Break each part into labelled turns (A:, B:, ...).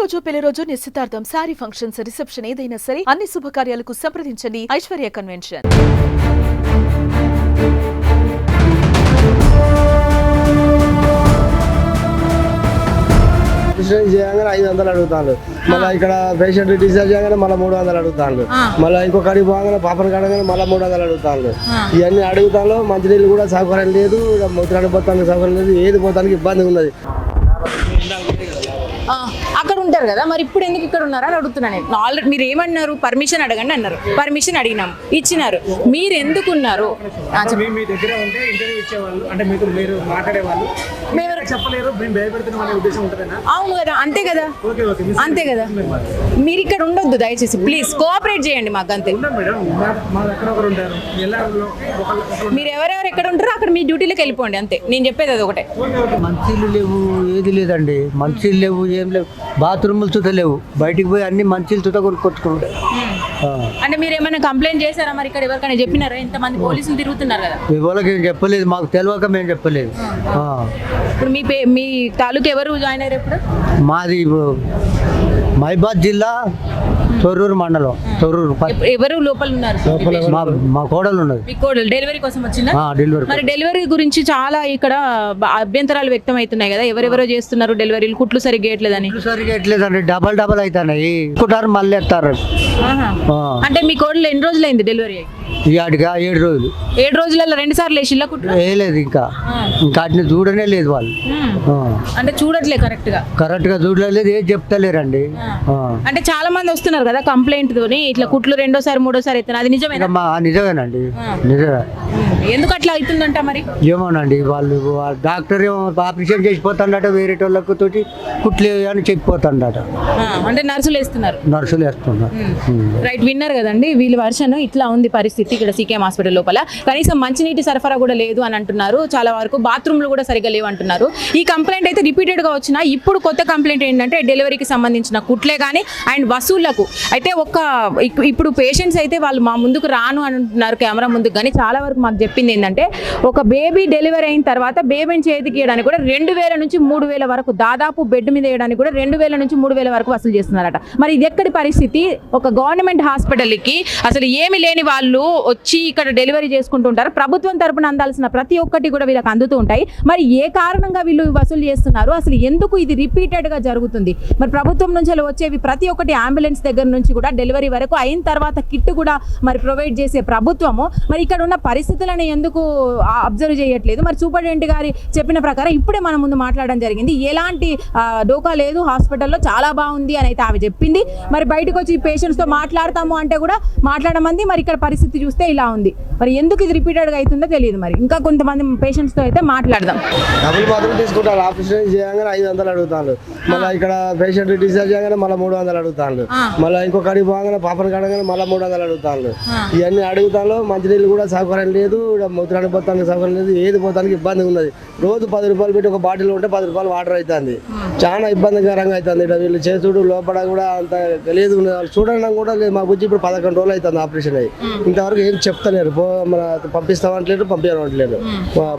A: పుట్టినరోజు పెళ్ళి రోజు నిశ్చితార్థం శారీ ఫంక్షన్స్ రిసెప్షన్ ఏదైనా సరే అన్ని శుభకార్యాలకు సంప్రదించండి ఐశ్వర్య కన్వెన్షన్.
B: చేయగానే ఐదు వందలు అడుగుతాను మళ్ళీ ఇక్కడ పేషెంట్ డిశ్చార్జ్ చేయగానే మళ్ళీ మూడు వందలు అడుగుతాను మళ్ళీ ఇంకో కడిగి పోగానే పాపను కడగానే మళ్ళీ మూడు వందలు అడుగుతాను ఇవన్నీ అడుగుతాను మంచినీళ్ళు కూడా సౌకర్యం లేదు. మూత్రానికి పోతానికి సౌకర్యం లేదు. ఏది పోతానికి ఇబ్బంది ఉన్నది.
C: ఉంటారు కదా మరి ఇప్పుడు ఎందుకు ఇక్కడ ఉన్నారా అని అడుగుతున్నాను నేను. ఆల్రెడీ మీరు ఏమన్నారు? పర్మిషన్ అడగండి అన్నారు. పర్మిషన్ అడిగినాం. ఇచ్చినారు. మీరు ఎందుకు ఉన్నారు? ఆ, చెప్ప-
D: మేము మీ దగ్గర ఉంటే ఇంటర్వ్యూ ఇచ్చేవాళ్ళు అంటే మీకు మీరు మాట్లాడేవాళ్ళు
C: మేము
D: చెప్పలేరు మేము భయపెడుతున్నాం అనే ఉద్దేశం ఉంటుందేనా?
C: అవును కదా అంతే కదా. అంతే కదా. మీరు. ఇక్కడ ఉండొద్దు దయచేసి. ప్లీజ్ కోఆపరేట్ చేయండి మాకు అంతే. మీరు ఎవరెవరు ఎక్కడ ఉంటారో అక్కడ మీ డ్యూటీలోకి వెళ్ళిపోండి అంతే. నేను చెప్పేది అది ఒకటే.
E: మంచీలు లేవు ఏది లేదండి. మంచీలు లేవు ఏం లేవు. బాత్రూములు చుట్ట లేవు బయటికి పోయి అన్ని మంచీలు చుట్ట కొనుక్కొచ్చుకుంటే.
C: అంటే మీరు ఏమైనా కంప్లైంట్ చేశారా మరి ఇక్కడ ఎవరికైనా చెప్పినారా? ఇంతమంది పోలీసులు తిరుగుతున్నారు కదా.
E: ఎవరికి ఏం చెప్పలేదు మాకు తెలియక మేము చెప్పలేదు.
C: ఇప్పుడు మీ పే మీ తాలూకు ఎవరు జాయిన్ అయ్యారు ఇప్పుడు?
E: మాది మైబాద్ జిల్లా తొర్రూరు మండలం తొర్రూరు
C: ఎవరు లోపల ఉన్నారు?
E: మా మా కోడలు ఉన్నది.
C: మీ కోడలు డెలివరీ కోసం వచ్చిందా?
E: డెలివరీ
C: మరి డెలివరీ గురించి చాలా ఇక్కడ అభ్యంతరాలు వ్యక్తం అవుతున్నాయి కదా. ఎవరెవరో చేస్తున్నారు డెలివరీలు? కుట్లు సరిగ్గా వేయట్లేదని.
E: సరిగా ఎట్లేదండి డబల్ డబల్ అవుతున్నాయి. ఎక్కుంటారు మళ్ళీ ఎత్తారు.
C: అంటే మీ కోడలు ఎన్ని రోజులైంది డెలివరీ అయ్యి?
E: ఆడిగా ఏడు రోజులు.
C: ఏడు రోజులలో రెండు సార్లు వేసిల్లా కుట్లు
E: వేయలేదు ఇంకా. ఇంకా వాటిని చూడనే లేదు వాళ్ళు.
C: అంటే చూడట్లే కరెక్ట్గా?
E: కరెక్ట్గా చూడలేదు ఏం చెప్తలేరండి.
C: అంటే చాలా మంది వస్తున్నారు కదా కంప్లైంట్ తోని ఇట్లా కుట్లు రెండోసారి మూడోసారి అవుతున్నాయి అది నిజమేనా?
E: ఇంకా మా నిజమేనండి. నిజమే.
C: ఎందుకు అట్లా అవుతుందంట మరి?
E: ఏమోనండి వాళ్ళు డాక్టర్ ఏమో ఆపరేషన్ చేసిపోతాడట వేరే వాళ్ళకు తోటి కుట్లే అని చెప్పిపోతాడట.
C: అంటే నర్సులు వేస్తున్నారు.
E: నర్సులు వేస్తున్నారు.
C: రైట్ విన్నారు కదండి వీళ్ళ వర్షన్ ఇట్లా ఉంది పరిస్థితి. ఇక్కడ సీకేఎం హాస్పిటల్ లోపల. కనీసం మంచినీటి సరఫరా కూడా లేదు అని అంటున్నారు. చాలా వరకు బాత్రూమ్లు కూడా సరిగ్గా లేవు అంటున్నారు. ఈ కంప్లైంట్ అయితే రిపీటెడ్గా వచ్చిన ఇప్పుడు కొత్త కంప్లైంట్ ఏంటంటే డెలివరీకి సంబంధించిన కుట్లే కానీ అండ్ వసూళ్ళకు. అయితే ఒక ఇప్పుడు పేషెంట్స్ అయితే వాళ్ళు మా ముందుకు రాను అంటున్నారు కెమెరా ముందుకు. కానీ చాలా వరకు మాకు చెప్పింది ఏంటంటే ఒక బేబీ డెలివరీ అయిన తర్వాత బేబీని చేతికి ఇవ్వడానికి కూడా రెండు వేల నుంచి మూడు వేల వరకు దాదాపు బెడ్ మీద వేయడానికి కూడా రెండు వేల నుంచి మూడు వేల వరకు వసూలు చేస్తున్నారట. మరి ఇది ఎక్కడి పరిస్థితి? ఒక గవర్నమెంట్ హాస్పిటల్కి అసలు ఏమి లేని వాళ్ళు వచ్చి ఇక్కడ డెలివరీ చేసుకుంటుంటారు ప్రభుత్వం తరపున అందాల్సిన ప్రతి ఒక్కటి కూడా వీళ్ళకి అందుతూ ఉంటాయి. మరి ఏ కారణంగా వీళ్ళు వసూలు చేస్తున్నారు? అసలు ఎందుకు ఇది రిపీటెడ్గా జరుగుతుంది? మరి ప్రభుత్వం నుంచి వచ్చేవి ప్రతి ఒక్కటి అంబులెన్స్ దగ్గర నుంచి కూడా డెలివరీ వరకు అయిన తర్వాత కిట్ కూడా మరి ప్రొవైడ్ చేసే ప్రభుత్వము. మరి ఇక్కడ ఉన్న పరిస్థితులను ఎందుకు అబ్జర్వ్ చేయట్లేదు? మరి సూపరింటెండెంట్ గారి చెప్పిన ప్రకారం ఇప్పుడే మన ముందు మాట్లాడడం జరిగింది. ఎలాంటి డోకా లేదు. హాస్పిటల్లో చాలా బాగుంది అని అయితే ఆమె చెప్పింది. మరి బయటకు వచ్చి పేషెంట్స్తో మాట్లాడతాము అంటే కూడా మాట్లాడమంది. మరి ఇక్కడ పరిస్థితి చూస్తే ఇలా ఉంది. మరి ఎందుకు ఇది రిపీటెడ్గా అవుతుందో తెలియదు మరి. ఇంకా కొంతమంది పేషెంట్స్తో అయితే మాట్లాడదాం.
B: డబ్బులు మాత్రం తీసుకుంటారు. ఆపరేషన్ చేయగానే ఐదు వందలు అడుగుతాను మళ్ళీ ఇక్కడ పేషెంట్ డిశ్చార్జ్ చేయగానే మళ్ళీ మూడు వందలు అడుగుతాను మళ్ళీ ఇంకో కడిగి పోగానే పాపను కడగానే మళ్ళీ మూడు వందలు అడుగుతాను ఇవన్నీ అడుగుతాను మంచినీళ్ళు కూడా సౌకర్యం లేదు. ఈడ మూత్రానికి పోతానికి సౌకర్యం లేదు. ఏది పోతానికి ఇబ్బంది ఉన్నది. రోజు పది రూపాయలు పెట్టి ఒక బాటిల్ ఉంటే పది రూపాయలు వాటర్ అవుతుంది చాలా ఇబ్బందికరంగా అవుతుంది ఇక్కడ వీళ్ళు చేసుడు లోపల కూడా అంత తెలియదు. చూడడం కూడా లేదు. మా బుజ్జి ఇప్పుడు పదకొండు రోజులు అవుతుంది ఆపరేషన్ అయ్యి. ఇంతవరకు ఏం చెప్తలేరు. మన పంపిస్తామంటలేరు పంపించమంటలేరు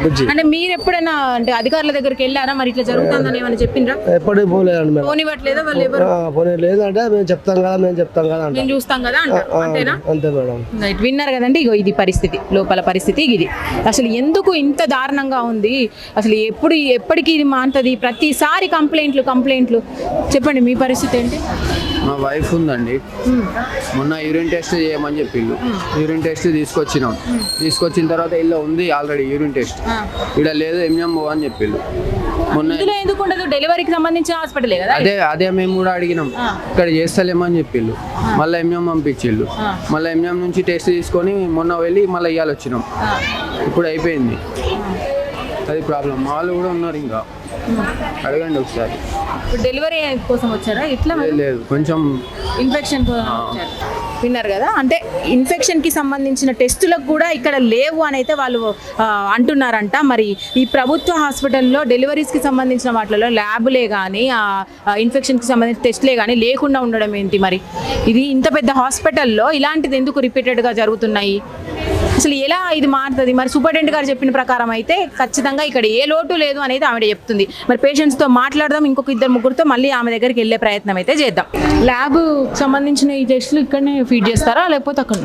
B: బుజ్జి.
C: అంటే మీరు ఎప్పుడైనా అంటే అధికారుల దగ్గరికి వెళ్ళారా? మరి ఇట్లా జరుగుతుందని ఏమైనా చెప్పిండ్రా
B: ఎప్పటికి పోలేదండి మేము.
C: పోనివ్వట్లేదా వాళ్ళు ఎవరు?
B: ఆ, పోనీ లేదంటే మేము చెప్తాం కదా మేము చెప్తాం కదా అంటాం
C: మేము చూస్తాం కదా అంతేనా?
B: అంతే మేడం.
C: రైట్ విన్నారు కదండి ఇగో ఇది పరిస్థితి లోపల పరిస్థితి ఇది. అసలు ఎందుకు ఇంత దారుణంగా ఉంది? అసలు ఎప్పుడు ఎప్పటికీ ఇది మాంటది ప్రతిసారి కంప్లైంట్లు కంప్లైంట్లు. చెప్పండి మీ పరిస్థితి ఏంటి?
F: మా వైఫ్ ఉందండి. మొన్న యూరిన్ టెస్ట్ చేయమని చెప్పిండు. యూరిన్ టెస్ట్ తీసుకొచ్చినాం. తీసుకొచ్చిన తర్వాత ఇలా ఉంది ఆల్రెడీ యూరిన్ టెస్ట్ ఇక్కడ లేదు ఎంఎం అని చెప్పిండు. మొన్న
C: ఇందులో ఎందుకు ఉండదు? డెలివరీకి సంబంధించిన హాస్పిటలే కదా
F: అదే అదే మేము కూడా అడిగినాం. ఇక్కడ చేస్తలేమని చెప్పిండు. మళ్ళీ ఎంఎం పంపించిండు. మళ్ళీ ఎంఎం నుంచి టెస్ట్ తీసుకొని మొన్న వెళ్ళి మళ్ళీ ఇవ్వాలి వచ్చినాం ఇప్పుడు అయిపోయింది. అది ప్రాబ్లం వాళ్ళు కూడా ఉన్నారు ఇంకా. అడగండి ఒకసారి.
C: ఇప్పుడు డెలివరీ కోసం వచ్చారా? ఇట్లా
F: లేదు, కొంచెం
C: ఇన్ఫెక్షన్ విన్నారు కదా. అంటే ఇన్ఫెక్షన్కి సంబంధించిన టెస్టులకు కూడా ఇక్కడ లేవు అని అయితే వాళ్ళు అంటున్నారంట. మరి ఈ ప్రభుత్వ హాస్పిటల్లో డెలివరీస్కి సంబంధించిన వాటిలో ల్యాబులే కానీ ఇన్ఫెక్షన్కి సంబంధించిన టెస్ట్లే కానీ లేకుండా ఉండడం ఏంటి మరి? ఇది ఇంత పెద్ద హాస్పిటల్లో ఇలాంటిది ఎందుకు రిపీటెడ్గా జరుగుతున్నాయి? అసలు ఎలా ఇది మారుతుంది? మరి సూపరింటెండెంట్ గారు చెప్పిన ప్రకారం అయితే ఖచ్చితంగా ఇక్కడ ఏ లోటు లేదు అనేది ఆవిడ చెప్తుంది. మరి పేషెంట్స్తో మాట్లాడదాం ఇంకొక ఇద్దరు ముగ్గురుతో మళ్ళీ ఆమె దగ్గరికి వెళ్ళే ప్రయత్నం అయితే చేద్దాం. ల్యాబ్ సంబంధించిన ఈ టెస్టులు ఇక్కడనే ఫీడ్ చేస్తారా లేకపోతే అక్కడ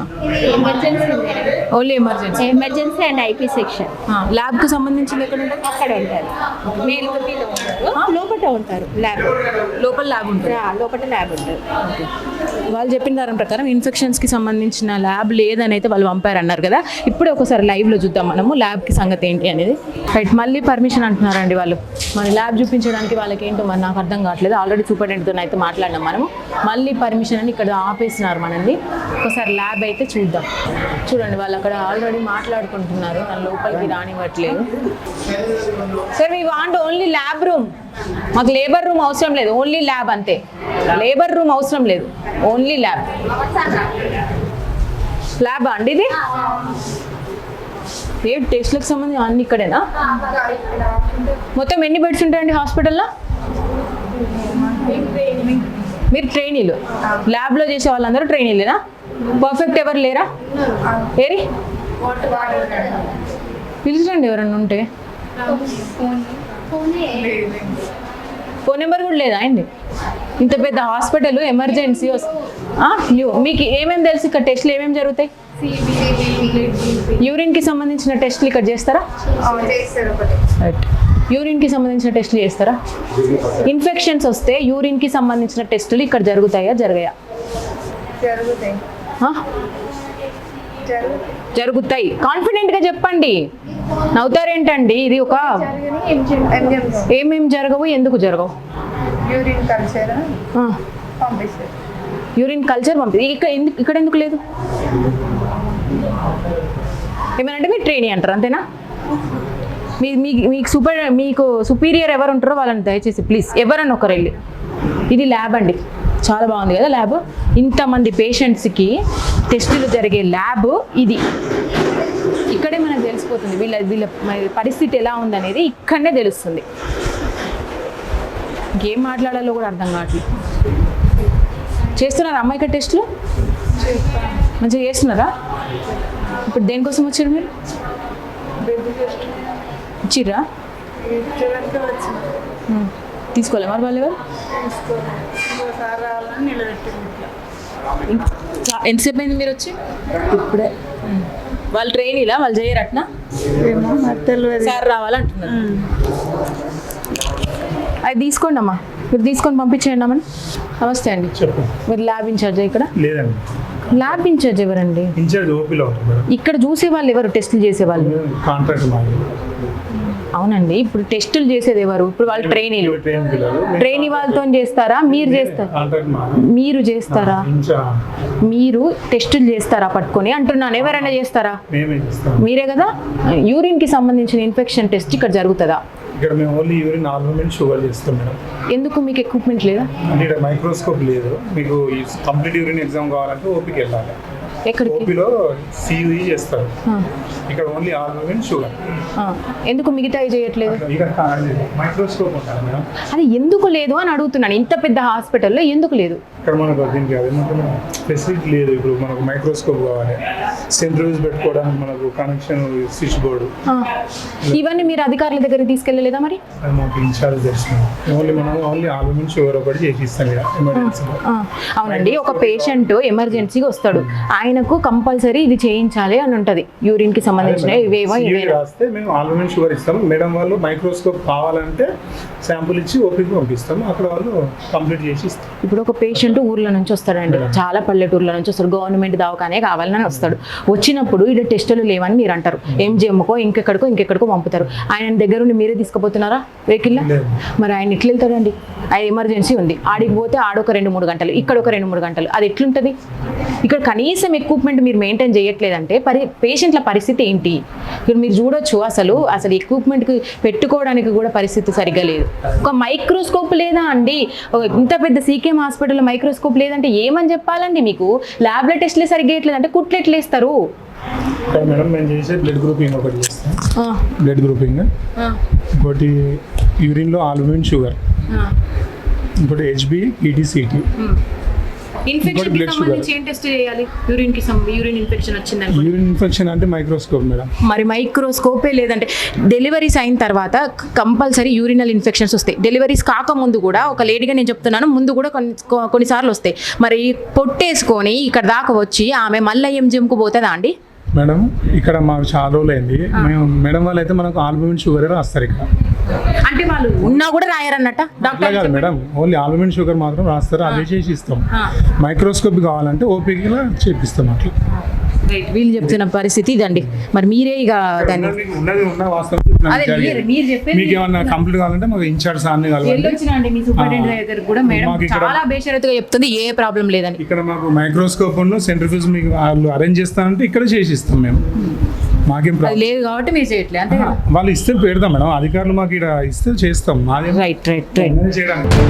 C: only emergency
G: emergency and IP section
C: ల్యాబ్కు సంబంధించింది ఎక్కడ ఉంటుంది?
G: అక్కడ ఉంటారు. లోపల ఉంటారు. ల్యాబ్
C: లోపల ల్యాబ్ ఉంటుంది.
G: లోపల ల్యాబ్ ఉంటారు
C: వాళ్ళు చెప్పిన దాని ప్రకారం ఇన్ఫెక్షన్స్కి సంబంధించిన ల్యాబ్ లేదని అయితే వాళ్ళు పంపారన్నారు కదా. ఇప్పుడే ఒకసారి లైవ్లో చూద్దాం మనము. ల్యాబ్కి సంగతి ఏంటి అనేది. రైట్ మళ్ళీ పర్మిషన్ అంటున్నారండి వాళ్ళు. మరి ల్యాబ్ చూపించడానికి వాళ్ళకి ఏంటో మరి నాకు అర్థం కావట్లేదు. ఆల్రెడీ సూపరింటెండెంట్తో అయితే మాట్లాడినాం మనము. మళ్ళీ పర్మిషన్ అని ఇక్కడ ఆపేసినారు మనల్ని ఒకసారి ల్యాబ్ అయితే చూద్దాం. చూడండి వాళ్ళు అక్కడ ఆల్రెడీ మాట్లాడుకుంటున్నారు. నన్ను లోపలికి రానివ్వట్లేదు. Sir we want only lab room మాకు లేబర్ రూమ్ అవసరం లేదు. ఓన్లీ ల్యాబ్ అంతే. లేబర్ రూమ్ అవసరం లేదు. ఓన్లీ ల్యాబ్ ల్యాబ్ అండి ఇది? ఏ టెస్ట్లకు సంబంధించి అన్ని ఇక్కడేనా? మొత్తం ఎన్ని బెడ్స్ ఉంటాయండి హాస్పిటల్లో మీరు ట్రైనీలు ల్యాబ్లో చేసే వాళ్ళందరూ ట్రైనీలేనా పర్ఫెక్ట్ ఎవరు లేరా? ఏరి? పిలిచండి ఎవరన్నా ఉంటే. ఫోన్ నెంబర్ కూడా లేదా అండి ఇంత పెద్ద హాస్పిటల్ ఎమర్జెన్సీ మీకు ఏమేమి తెలుసు? ఇక్కడ టెస్ట్లు ఏమేమి జరుగుతాయి? యూరిన్కి సంబంధించిన టెస్ట్లు ఇక్కడ చేస్తారా? యూరిన్కి సంబంధించిన టెస్ట్లు చేస్తారా? ఇన్ఫెక్షన్స్ వస్తే యూరిన్కి సంబంధించిన టెస్టులు ఇక్కడ జరుగుతాయా జరగయా? జరుగుతాయి. కాన్ఫిడెంట్గా చెప్పండి. నవ్వుతారేంటండి? ఇది ఒక ఏమేం జరగవు ఎందుకు జరగవు?
H: యూరిన్ కల్చర్
C: యూరిన్ కల్చర్ పంపి ఇక్కడ ఎందుకు ఇక్కడ ఎందుకు లేదు? ఏమనంటే మీరు ట్రైనీ అంటారు అంతేనా? మీ మీ- మీకు సూపర్ మీకు సుపీరియర్ ఎవరు ఉంటారో వాళ్ళని దయచేసి ప్లీజ్ ఎవరన్నా ఒకరు వెళ్ళి. ఇది ల్యాబ్ అండి. చాలా బాగుంది కదా ల్యాబ్? ఇంతమంది పేషెంట్స్కి టెస్టులు జరిగే ల్యాబ్ ఇది. ఇక్కడే మనకు తెలిసిపోతుంది వీళ్ళ వీళ్ళ పరిస్థితి ఎలా ఉందనేది ఇక్కడనే తెలుస్తుంది. ఇంకేం మాట్లాడాలో కూడా అర్థం కావట్లేదు. చేస్తున్నారా అమ్మాయి ఇక్కడ టెస్ట్లు? మంచిగా చేస్తున్నారా? ఇప్పుడు దేనికోసం వచ్చారు మీరు? ఇచ్చిర్రా
H: ఇచ్చడానికి వచ్చిన
C: ఉమ్. తీసుకోలే మరి వాళ్ళు ఎవరు? ఎంతసేపు అయింది మీరు వచ్చి? ఇప్పుడే. వాళ్ళు ట్రైనీలా వాళ్ళు చేయరు అట్నా సార్ రావాలంటున్నారు. అది తీసుకోండి అమ్మా మీరు తీసుకొని పంపించేయండి అమ్మని. నమస్తే అండి. మీరు ల్యాబ్ ఇన్ఛార్జ్ ఇక్కడ?
I: లేదండి.
C: ల్యాబ్ ఇన్ఛార్జ్ ఎవరండి?
I: ఇన్ఛార్జ్ ఓపీలో ఉంటుంది మేడం.
C: ఇక్కడ చూసే వాళ్ళు ఎవరు? టెస్టులు చేసే వాళ్ళు
I: కాంట్రాక్ట్ మాది.
C: అవునండి. ఇప్పుడు టెస్టులు చేసేది ఎవరు? ఇప్పుడు వాళ్ళు ట్రైనీలు
I: ట్రైన్
C: వాళ్ళతో చేస్తారా? మీరు చేస్తారా మీరు చేస్తారా? మీరు టెస్టులు చేస్తారా పట్టుకొని? అంటున్నాను. ఎవరైనా చేస్తారా? మీరే కదా? యూరిన్కి సంబంధించిన ఇన్ఫెక్షన్ టెస్ట్ ఇక్కడ జరుగుతుందా?
I: ఇక్కడ మేము ఓన్లీ యూరిన్ నార్మల్ షుగర్ చేస్తాం మేడం.
C: ఎందుకు మీకు ఎక్విప్మెంట్ లేదా?
I: అంటే ఇక్కడ మైక్రోస్కోప్ లేదు. మీకు ఈ కంప్లీట్ యూరిన్ ఎగ్జామ్ కావాలంటే ఓపీకి వెళ్ళాలి.
C: ఎక్కడికి?
I: ఓపీలో సియూఈ చేస్తారు.
C: ఆ,
I: ఇక్కడ ఓన్లీ ఆల్బమిన్ షుగర్.
C: ఎందుకు మిగతా చేయట్లేదు?
I: ఇక్కడ మైక్రోస్కోప్ ఉంటుంది మేడం.
C: అది ఎందుకు లేదు అని అడుగుతున్నాను. ఇంత పెద్ద హాస్పిటల్లో ఎందుకు లేదు?
I: ఇక్కడ మనకు దీనికి అదేమంటే ఫెసిలిటీ లేదు. ఇప్పుడు మనకు మైక్రోస్కోప్ కావాలి. సెంట్రల్స్ పెట్టుకోవడానికి మనకు కనెక్షన్ స్విచ్ బోర్డు.
C: ఇవన్నీ మీరు అధికారుల దగ్గరికి తీసుకెళ్ళలేదా మరి?
I: అది మాకు ఇన్ఛార్జ్ తెలుస్తుంది ఓన్లీ మనం ఓన్లీ ఆల్బమిన్ షుగర్ ఒకటి చేసి ఇస్తాం ఇక. ఎమర్జెన్సీలో
C: ఆ, అవునండి. ఒక పేషెంట్ ఎమర్జెన్సీగా వస్తాడు. ఆయనకు కంపల్సరీ ఇది చేయించాలి అని ఉంటది. యూరిన్కి సంబంధించిన ఇవేవో ఇవేనా
I: రాస్తే మేము ఆల్బమిన్ షుగర్ ఇస్తాం. మేడం వాళ్ళు మైక్రోస్కోప్ కావాలంటే శాంపుల్ ఇచ్చి ఓపీకి పంపిస్తాం అక్కడ వాళ్ళు కంప్లీట్ చేసి ఇస్తాం
C: ఇప్పుడు ఒక పేషెంట్ ఊర్ల నుంచి వస్తాడండి. చాలా పల్లెటూర్ల నుంచి వస్తాడు. గవర్నమెంట్ దవాఖానే కావాలని వస్తాడు. వచ్చినప్పుడు ఇక్కడ టెస్టులు లేవని మీరు అంటారు ఎంజిఎంకో ఇంకెక్కడికో ఇంకెక్కడికో పంపుతారు. ఆయన దగ్గర ఉండి మీరే తీసుకుపోతున్నారా? వెహికల్. మరి ఆయన ఎట్లా వెళ్తాడండి? ఆయన ఎమర్జెన్సీ ఉంది. ఆడికి పోతే ఆడొక రెండు మూడు గంటలు ఇక్కడ ఒక రెండు మూడు గంటలు. అది ఎట్లుంటుంది? ఇక్కడ కనీసం ఎక్విప్మెంట్ మీరు మెయింటైన్ చేయట్లేదంటే పరి పేషెంట్ల పరిస్థితి ఏంటి? ఇక్కడ మీరు చూడొచ్చు అసలు అసలు ఎక్విప్మెంట్కి పెట్టుకోవడానికి కూడా పరిస్థితి సరిగ్గా లేదు. ఒక మైక్రోస్కోప్ లేదా అండి? ఇంత పెద్ద సీకేఎం హాస్పిటల్లో మైక్రోస్కోప్ లేదంటే ఏమని చెప్పాలండి మీకు? ల్యాబ్లో టెస్ట్లే సరిగ్గా వేయట్లేదు అంటే కుట్లు వేస్తారు
I: మేడం చేసే బ్లడ్ గ్రూపింగ్ ఒకటి బ్లడ్ ఇంకోటి యూరిన్లో ఆల్బమిన్ షుగర్. ఇంకోటి హెచ్బి ఈటీసీటీ
C: ఇన్ఫెక్షన్. సంబంధించి ఏం టెస్ట్ చేయాలి? యూరిన్కి యూరిన్ ఇన్ఫెక్షన్ వచ్చింది
I: యూరిన్ ఇన్ఫెక్షన్ అంటే మైక్రోస్కోప్ మేడం
C: మరి మైక్రోస్కోపే లేదంటే డెలివరీస్ అయిన తర్వాత కంపల్సరీ యూరినల్ ఇన్ఫెక్షన్స్ వస్తాయి. డెలివరీస్ కాకముందు కూడా ఒక లేడీగా నేను చెప్తున్నాను ముందు కూడా కొన్ని కొన్నిసార్లు వస్తాయి. మరి పొట్టేసుకొని ఇక్కడ దాకా వచ్చి ఆమె మళ్ళీ ఏం జిమ్కు పోతుందా అండి?
I: మేడం ఇక్కడ మాకు చాలా రోజులు అయింది మేము మేడం వాళ్ళు అయితే మనకు ఆల్బమిన్ షుగర్ రాస్తారు ఇక్కడ
C: అంటే వాళ్ళు ఉన్నా కూడా రాయరన్నట్ట?
I: అట్లా
C: డాక్టర్
I: కాదు మేడం ఓన్లీ ఆల్బమిన్ షుగర్ మాత్రం రాస్తారు అదే చేసి ఇస్తాం. మైక్రోస్కోప్ కావాలంటే ఓపీగా చేపిస్తాం అట్లా.
C: రైట్ వీళ్ళు చెప్తున్న పరిస్థితి ఇదండి. మరి మీరే ఇక దాన్ని
I: ఉన్నది ఉన్న వాస్తవం చెప్తున్నాను
C: అదే
I: జరిగేది.
C: మీరు- మీరు చెప్పేది
I: మీకు ఏమన్నా కంప్లీట్ కావాలంటే మాకు ఇన్ఛార్జ్ సార్ని కలవండి
C: వెళ్ళొచ్చిన అండి మీ సూపరింటెండెంట్
I: ఆ.
C: దగ్గర కూడా మేడం
I: మాకు ఇక్కడ-
C: చాలా బేషరతుగా చెప్తుంది ఏ ప్రాబ్లం లేదని.
I: ఇక్కడ మాకు మైక్రోస్కోప్ ఉన్న సెంట్రిఫ్యూజ్ మీకు వాళ్ళు అరేంజ్ చేస్తానంటే ఇక్కడ చేసి ఇస్తాం మేము. మాకేం
C: లేదు కాబట్టి మీరు చేయట్లేదు అంతే
I: వాళ్ళు ఇస్తే పెడతాం మేడం. అధికారులు మాకు ఇక్కడ ఇస్తే చేస్తాం. మాదేం
C: రైట్ రైట్ రైట్
I: చేయడానికి?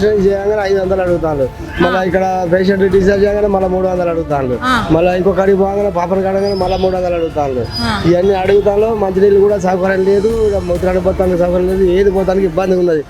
B: ఆపరేషన్ చేయగానే ఐదు వందలు అడుగుతాను మళ్ళీ ఇక్కడ పేషెంట్ డిశ్చార్జ్ చేయగానే మళ్ళీ మూడు వందలు అడుగుతాను మళ్ళీ ఇంకో కడికి పోగానే పాపను కడగానే మళ్ళీ మూడు వందలు అడుగుతాను ఇవన్నీ అడుగుతాను మంచినీళ్ళు కూడా సౌకర్యం లేదు మూత్రానికి పోతానికి సౌకర్యం లేదు ఏది పోతానికి ఇబ్బంది ఉన్నది.